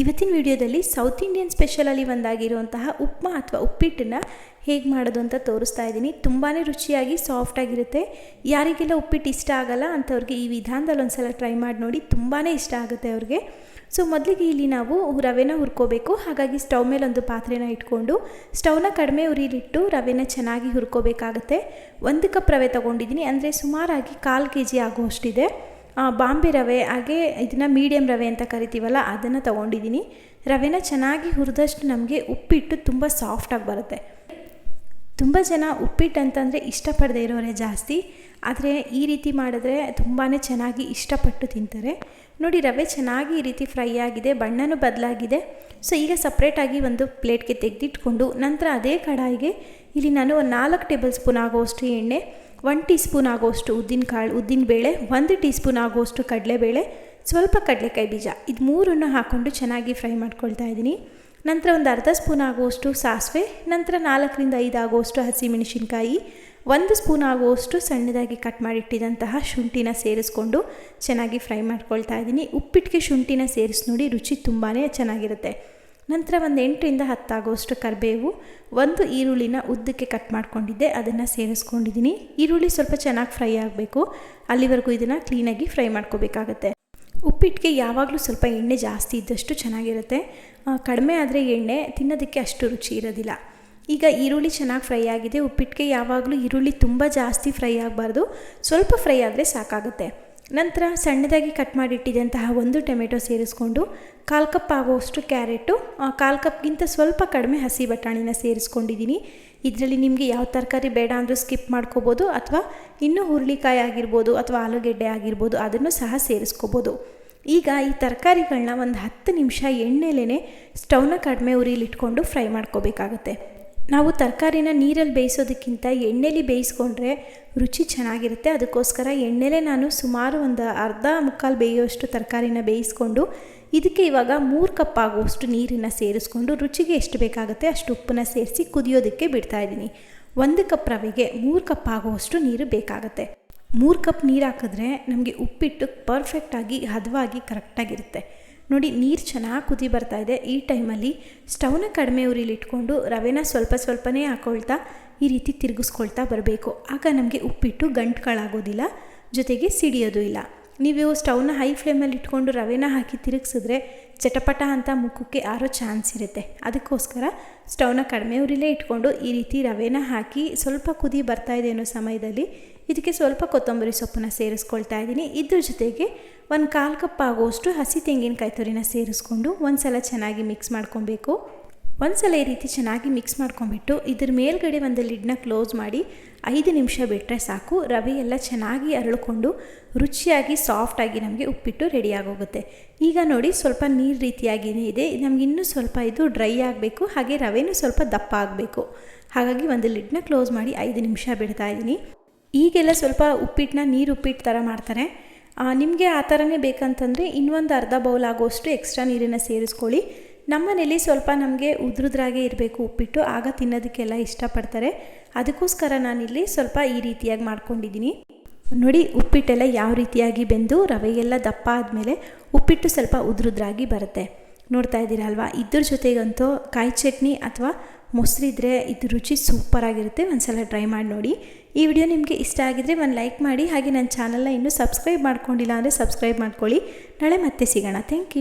ಇವತ್ತಿನ ವಿಡಿಯೋದಲ್ಲಿ south Indian ಸ್ಪೆಷಲಲ್ಲಿ ಒಂದಾಗಿರುವಂತಹ ಉಪ್ಮಾ ಅಥವಾ ಉಪ್ಪಿಟ್ಟನ್ನು ಹೇಗೆ ಮಾಡೋದು ಅಂತ ತೋರಿಸ್ತಾ ಇದ್ದೀನಿ. ತುಂಬಾ ರುಚಿಯಾಗಿ ಸಾಫ್ಟಾಗಿರುತ್ತೆ ಯಾರಿಗೆಲ್ಲ ಉಪ್ಪಿಟ್ಟು ಇಷ್ಟ ಆಗಲ್ಲ ಅಂಥವ್ರಿಗೆ ಈ ವಿಧಾನದಲ್ಲಿ ಒಂದ್ಸಲ ಟ್ರೈ ಮಾಡಿ ನೋಡಿ ತುಂಬಾ ಇಷ್ಟ ಆಗುತ್ತೆ ಅವ್ರಿಗೆ. ಸೊ ಮೊದಲಿಗೆ ಇಲ್ಲಿ ನಾವು ರವೆನ ಹುರ್ಕೋಬೇಕು. ಹಾಗಾಗಿ ಸ್ಟವ್ ಮೇಲೆ ಒಂದು ಪಾತ್ರೆನ ಇಟ್ಕೊಂಡು ಸ್ಟವ್ನ ಕಡಿಮೆ ಉರಿಲಿಟ್ಟು ರವೆನ ಚೆನ್ನಾಗಿ ಹುರ್ಕೋಬೇಕಾಗತ್ತೆ. ಒಂದು ಕಪ್ ರವೆ ತೊಗೊಂಡಿದ್ದೀನಿ. ಅಂದರೆ ಸುಮಾರಾಗಿ ಕಾಲು ಕೆ ಜಿ ಆಗುವಷ್ಟಿದೆ. ಬಾಂಬೆ ರವೆ, ಹಾಗೆ ಇದನ್ನು ಮೀಡಿಯಮ್ ರವೆ ಅಂತ ಕರಿತೀವಲ್ಲ, ಅದನ್ನು ತೊಗೊಂಡಿದ್ದೀನಿ ರವೆನ ಚೆನ್ನಾಗಿ ಹುರಿದಷ್ಟು ನಮಗೆ ಉಪ್ಪಿಟ್ಟು ತುಂಬ ಸಾಫ್ಟಾಗಿ ಬರುತ್ತೆ. ತುಂಬ ಜನ ಉಪ್ಪಿಟ್ಟು ಅಂತಂದರೆ ಇಷ್ಟಪಡದೇ ಇರೋರೇ ಜಾಸ್ತಿ. ಆದರೆ ಈ ರೀತಿ ಮಾಡಿದ್ರೆ ತುಂಬಾ ಚೆನ್ನಾಗಿ ಇಷ್ಟಪಟ್ಟು ತಿಂತಾರೆ. ನೋಡಿ, ರವೆ ಚೆನ್ನಾಗಿ ಈ ರೀತಿ ಫ್ರೈ ಆಗಿದೆ, ಬಣ್ಣನೂ ಬದಲಾಗಿದೆ. ಸೊ ಈಗ ಸಪ್ರೇಟಾಗಿ ಒಂದು ಪ್ಲೇಟ್ಗೆ ತೆಗೆದಿಟ್ಕೊಂಡು ನಂತರ ಅದೇ ಕಡಾಯಿಗೆ ಇಲ್ಲಿ ನಾನು ಒಂದು ನಾಲ್ಕು ಟೇಬಲ್ ಸ್ಪೂನ್ ಆಗೋಷ್ಟು ಎಣ್ಣೆ ಒನ್ ಟೀ ಸ್ಪೂನ್ ಆಗೋಷ್ಟು ಉದ್ದಿನಕಾಳು ಉದ್ದಿನ ಬೇಳೆ, ಒಂದು ಟೀ ಸ್ಪೂನ್ ಆಗೋಷ್ಟು ಕಡಲೆಬೇಳೆ, ಸ್ವಲ್ಪ ಕಡಲೆಕಾಯಿ ಬೀಜ. ಇದು ಮೂರನ್ನು ಹಾಕ್ಕೊಂಡು ಚೆನ್ನಾಗಿ ಫ್ರೈ ಮಾಡ್ಕೊಳ್ತಾ ಇದ್ದೀನಿ. ನಂತರ ಒಂದು ಅರ್ಧ ಸ್ಪೂನ್ ಆಗುವಷ್ಟು ಸಾಸಿವೆ, ನಂತರ ನಾಲ್ಕರಿಂದ ಐದು ಆಗುವಷ್ಟು ಹಸಿಮೆಣಸಿನ್ಕಾಯಿ, ಒಂದು ಸ್ಪೂನ್ ಆಗುವಷ್ಟು ಸಣ್ಣದಾಗಿ ಕಟ್ ಮಾಡಿಟ್ಟಿದಂತಹ ಶುಂಠಿನ ಸೇರಿಸ್ಕೊಂಡು ಚೆನ್ನಾಗಿ ಫ್ರೈ ಮಾಡ್ಕೊಳ್ತಾ ಇದ್ದೀನಿ. ಉಪ್ಪಿಟ್ಟಿಗೆ ಶುಂಠಿನ ಸೇರಿಸಿ ನೋಡಿ ರುಚಿ ತುಂಬಾ ಚೆನ್ನಾಗಿರುತ್ತೆ. ನಂತರ ಒಂದು ಎಂಟರಿಂದ ಹತ್ತಾಗೋಷ್ಟು ಕರಿಬೇವು ಒಂದು ಈರುಳ್ಳಿನ ಉದ್ದಕ್ಕೆ ಕಟ್ ಮಾಡ್ಕೊಂಡಿದ್ದೆ, ಅದನ್ನು ಸೇರಿಸ್ಕೊಂಡಿದ್ದೀನಿ ಈರುಳ್ಳಿ ಸ್ವಲ್ಪ ಚೆನ್ನಾಗಿ ಫ್ರೈ ಆಗಬೇಕು. ಅಲ್ಲಿವರೆಗೂ ಇದನ್ನು ಕ್ಲೀನಾಗಿ ಫ್ರೈ ಮಾಡ್ಕೋಬೇಕಾಗತ್ತೆ. ಉಪ್ಪಿಟ್ಟಿಗೆ ಯಾವಾಗಲೂ ಸ್ವಲ್ಪ ಎಣ್ಣೆ ಜಾಸ್ತಿ ಇದ್ದಷ್ಟು ಚೆನ್ನಾಗಿರುತ್ತೆ. ಕಡಿಮೆ ಆದರೆ ಎಣ್ಣೆ ತಿನ್ನೋದಕ್ಕೆ ಅಷ್ಟು ರುಚಿ ಇರೋದಿಲ್ಲ. ಈಗ ಈರುಳ್ಳಿ ಚೆನ್ನಾಗಿ ಫ್ರೈ ಆಗಿದೆ ಉಪ್ಪಿಟ್ಟಿಗೆ ಯಾವಾಗಲೂ ಈರುಳ್ಳಿ ತುಂಬ ಜಾಸ್ತಿ ಫ್ರೈ ಆಗಬಾರ್ದು. ಸ್ವಲ್ಪ ಫ್ರೈ ಆದರೆ ಸಾಕಾಗುತ್ತೆ. ನಂತರ ಸಣ್ಣದಾಗಿ ಕಟ್ ಮಾಡಿಟ್ಟಿದ್ದಂತಹ ಒಂದು ಟೊಮೆಟೊ ಸೇರಿಸ್ಕೊಂಡು ಕಾಲು ಕಪ್ ಆಗುವಷ್ಟು ಕ್ಯಾರೆಟು ಕಾಲು ಕಪ್ಗಿಂತ ಸ್ವಲ್ಪ ಕಡಿಮೆ ಹಸಿ ಬಟಾಣಿನ ಸೇರಿಸ್ಕೊಂಡಿದ್ದೀನಿ. ಇದರಲ್ಲಿ ನಿಮಗೆ ಯಾವ ತರಕಾರಿ ಬೇಡ ಅಂದರೂ ಸ್ಕಿಪ್ ಮಾಡ್ಕೋಬೋದು ಅಥವಾ ಇನ್ನೂ ಹುರುಳಿಕಾಯಿ ಆಗಿರ್ಬೋದು ಅಥವಾ ಆಲೂಗೆಡ್ಡೆ ಆಗಿರ್ಬೋದು ಅದನ್ನು ಸಹ ಸೇರಿಸ್ಕೋಬೋದು. ಈಗ ಈ ತರಕಾರಿಗಳನ್ನ ಒಂದು ಹತ್ತು ನಿಮಿಷ ಎಣ್ಣೆಲೇ ಸ್ಟವ್ನ ಕಡಿಮೆ ಉರಿಲಿಟ್ಕೊಂಡು ಫ್ರೈ ಮಾಡ್ಕೋಬೇಕಾಗತ್ತೆ. ನಾವು ತರಕಾರಿನ ನೀರಲ್ಲಿ ಬೇಯಿಸೋದಕ್ಕಿಂತ ಎಣ್ಣೆಲಿ ಬೇಯಿಸ್ಕೊಂಡ್ರೆ ರುಚಿ ಚೆನ್ನಾಗಿರುತ್ತೆ. ಅದಕ್ಕೋಸ್ಕರ ಎಣ್ಣೆಲೇ ನಾನು ಸುಮಾರು ಒಂದು ಅರ್ಧ ಮುಕ್ಕಾಲು ಬೇಯುವಷ್ಟು ತರಕಾರಿನ ಬೇಯಿಸ್ಕೊಂಡು ಇದಕ್ಕೆ ಇವಾಗ ಮೂರು ಕಪ್ ಆಗುವಷ್ಟು ನೀರನ್ನು ಸೇರಿಸ್ಕೊಂಡು ರುಚಿಗೆ ಎಷ್ಟು ಬೇಕಾಗುತ್ತೆ ಅಷ್ಟು ಉಪ್ಪನ್ನ ಸೇರಿಸಿ ಕುದಿಯೋದಕ್ಕೆ ಬಿಡ್ತಾ ಇದ್ದೀನಿ. ಒಂದು ಕಪ್ ರವೆಗೆ ಮೂರು ಕಪ್ ಆಗುವಷ್ಟು ನೀರು ಬೇಕಾಗುತ್ತೆ. ಮೂರು ಕಪ್ ನೀರು ಹಾಕಿದ್ರೆ ನಮಗೆ ಉಪ್ಪಿಟ್ಟು ಪರ್ಫೆಕ್ಟಾಗಿ ಹದವಾಗಿ ಕರೆಕ್ಟಾಗಿರುತ್ತೆ ನೋಡಿ, ನೀರು ಚೆನ್ನಾಗಿ ಕುದಿ ಬರ್ತಾ ಇದೆ. ಈ ಟೈಮಲ್ಲಿ ಸ್ಟವ್ನ ಕಡಿಮೆ ಉರಿಲಿಟ್ಕೊಂಡು ರವೆನ ಸ್ವಲ್ಪ ಸ್ವಲ್ಪನೇ ಹಾಕೊಳ್ತಾ ಈ ರೀತಿ ತಿರುಗಿಸ್ಕೊಳ್ತಾ ಬರಬೇಕು. ಆಗ ನಮಗೆ ಉಪ್ಪಿಟ್ಟು ಗಂಟುಗಳಾಗೋದಿಲ್ಲ ಜೊತೆಗೆ ಸಿಡಿಯೋದು ಇಲ್ಲ. ನೀವು ಸ್ಟೌನ ಹೈ ಫ್ಲೇಮಲ್ಲಿ ಇಟ್ಕೊಂಡು ರವೆನ ಹಾಕಿ ತಿರುಗಿಸಿದ್ರೆ ಚಟಪಟ ಅಂತ ಮುಖಕ್ಕೆ ಆರೋ ಚಾನ್ಸ್ ಇರುತ್ತೆ. ಅದಕ್ಕೋಸ್ಕರ ಸ್ಟವ್ನ ಕಡಿಮೆ ಉರಿಲೇ ಇಟ್ಕೊಂಡು ಈ ರೀತಿ ರವೆನ ಹಾಕಿ ಸ್ವಲ್ಪ ಕುದಿ ಬರ್ತಾ ಇದೆ ಅನ್ನೋ ಸಮಯದಲ್ಲಿ ಇದಕ್ಕೆ ಸ್ವಲ್ಪ ಕೊತ್ತಂಬರಿ ಸೊಪ್ಪನ್ನ ಸೇರಿಸ್ಕೊಳ್ತಾ ಇದ್ದೀನಿ. ಇದ್ರ ಜೊತೆಗೆ ಒಂದು ಕಾಲು ಕಪ್ ಆಗುವಷ್ಟು ಹಸಿ ತೆಂಗಿನಕಾಯಿ ತುರಿನ ಸೇರಿಸ್ಕೊಂಡು ಒಂದು ಸಲ ಚೆನ್ನಾಗಿ ಮಿಕ್ಸ್ ಮಾಡ್ಕೊಬೇಕು. ಒಂದು ಸಲ ಈ ರೀತಿ ಚೆನ್ನಾಗಿ ಮಿಕ್ಸ್ ಮಾಡ್ಕೊಂಬಿಟ್ಟು ಇದ್ರ ಮೇಲ್ಗಡೆ ಒಂದು ಲಿಡ್ನ ಕ್ಲೋಸ್ ಮಾಡಿ ಐದು ನಿಮಿಷ ಬಿಟ್ಟರೆ ಸಾಕು. ರವೆ ಎಲ್ಲ ಚೆನ್ನಾಗಿ ಅರಳ್ಕೊಂಡು ರುಚಿಯಾಗಿ ಸಾಫ್ಟಾಗಿ ನಮಗೆ ಉಪ್ಪಿಟ್ಟು ರೆಡಿಯಾಗೋಗುತ್ತೆ ಈಗ ನೋಡಿ ಸ್ವಲ್ಪ ನೀರು ರೀತಿಯಾಗಿಯೇ ಇದೆ. ನಮ್ಗೆ ಇನ್ನೂ ಸ್ವಲ್ಪ ಇದು ಡ್ರೈ ಆಗಬೇಕು. ಹಾಗೆ ರವೆನೂ ಸ್ವಲ್ಪ ದಪ್ಪ ಆಗಬೇಕು. ಹಾಗಾಗಿ ಒಂದು ಲಿಡ್ನ ಕ್ಲೋಸ್ ಮಾಡಿ ಐದು ನಿಮಿಷ ಬಿಡ್ತಾ ಇದ್ದೀನಿ. ಈಗೆಲ್ಲ ಸ್ವಲ್ಪ ಉಪ್ಪಿಟ್ಟನ್ನ ನೀರು ಉಪ್ಪಿಟ್ಟು ಥರ ಮಾಡ್ತಾರೆ. ನಿಮಗೆ ಆ ಥರನೇ ಬೇಕಂತಂದರೆ ಇನ್ನೊಂದು ಅರ್ಧ ಬೌಲ್ ಆಗೋಷ್ಟು ಎಕ್ಸ್ಟ್ರಾ ನೀರನ್ನು ಸೇರಿಸ್ಕೊಳ್ಳಿ. ನಮ್ಮನೇಲಿ ಸ್ವಲ್ಪ ನಮಗೆ ಉದ್ರುದ್ರಾಗೆ ಇರಬೇಕು ಉಪ್ಪಿಟ್ಟು, ಆಗ ತಿನ್ನೋದಕ್ಕೆಲ್ಲ ಇಷ್ಟಪಡ್ತಾರೆ. ಅದಕ್ಕೋಸ್ಕರ ನಾನಿಲ್ಲಿ ಸ್ವಲ್ಪ ಈ ರೀತಿಯಾಗಿ ಮಾಡ್ಕೊಂಡಿದ್ದೀನಿ. ನೋಡಿ, ಉಪ್ಪಿಟ್ಟೆಲ್ಲ ಯಾವ ರೀತಿಯಾಗಿ ಬೆಂದು ರವೆಗೆಲ್ಲ ದಪ್ಪ ಆದಮೇಲೆ ಉಪ್ಪಿಟ್ಟು ಸ್ವಲ್ಪ ಉದ್ರುದ್ರಾಗಿ ಬರುತ್ತೆ. ನೋಡ್ತಾ ಇದ್ದೀರಲ್ವಾ ಇದ್ರ ಜೊತೆಗಂತೂ ಕಾಯಿ ಚಟ್ನಿ ಅಥವಾ ಮೊಸರಿದ್ರೆ ಇದು ರುಚಿ ಸೂಪರಾಗಿರುತ್ತೆ. ಒಂದು ಸಲ ಟ್ರೈ ಮಾಡಿ ನೋಡಿ. ಈ ವಿಡಿಯೋ ನಿಮಗೆ ಇಷ್ಟ ಆಗಿದ್ರೆ ಒಂದು ಲೈಕ್ ಮಾಡಿ, ಹಾಗೆ ನನ್ನ ಚಾನಲ್ನ ಇನ್ನೂ ಸಬ್ಸ್ಕ್ರೈಬ್ ಮಾಡ್ಕೊಂಡಿಲ್ಲ ಅಂದರೆ ಸಬ್ಸ್ಕ್ರೈಬ್ ಮಾಡ್ಕೊಳ್ಳಿ. ನಾಳೆ ಮತ್ತೆ ಸಿಗೋಣ. Thank you.